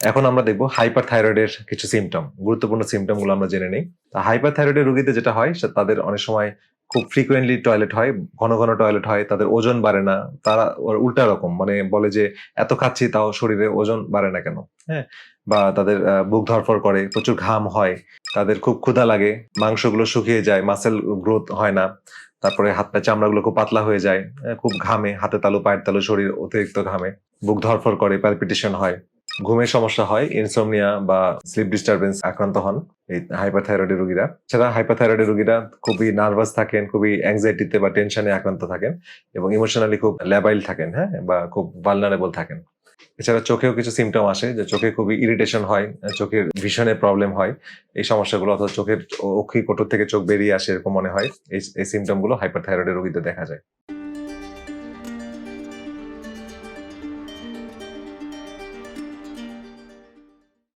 এখন আমরা দেখব হাইপার থাইরয়েডের কিছু সিমটম গুরুত্বপূর্ণ সিমটমগুলো আমরা জেনে নিই। হাইপার থাইরয়েডের রোগীতে যেটা হয় তাদের অনেক সময় খুব ফ্রিকোয়েন্টলি টয়লেট হয় ঘন ঘন টয়লেট হয় তাদের ওজন বাড়ে না তারা উল্টা রকম মানে বলে যে এত খাচ্ছি তাও শরীরে ওজন বাড়ে না কেন? হ্যাঁ? বা তাদের বুক ধরফর করে প্রচুর ঘাম হয় তাদের খুব ক্ষুধা লাগে মাংসগুলো শুকিয়ে যায় মাসেল গ্রোথ হয় না তারপরে হাত পা চামড়াগুলো খুব পাতলা হয়ে যায় আহ, খুব ঘামে হাতে তালু পায়ের তালু শরীর অতিরিক্ত ঘামে বুক ধরফর করে প্যালপিটেশন হয়। ঘুমের সমস্যা হয় ইনসোমনিয়া বা স্লিপ ডিস্টারবেন্স আক্রান্ত হন এই হাইপারথাইরয়েডের রোগীরা। ছাড়া হাইপারথাইরয়েডের রোগীরা খুবই নার্ভাস থাকেন, খুবই অ্যাংজাইটিতে বা টেনশনে আক্রান্ত থাকেন এবং ইমোশনালি খুব ল্যাবাইল থাকেন হ্যাঁ বা খুব ভালনারেবল থাকেন। এছাড়া চোখেও কিছু সিমটম আসে যে চোখে খুবই ইরিটেশন হয়, চোখের ভিশনে প্রবলেম হয়, এই সমস্যাগুলো অথবা চোখের অক্ষি কোটর থেকে চোখ বেরিয়ে আসে এরকম মনে হয়, এই এই সিমটমগুলো হাইপারথাইরয়েডের রোগীদের দেখা যায়।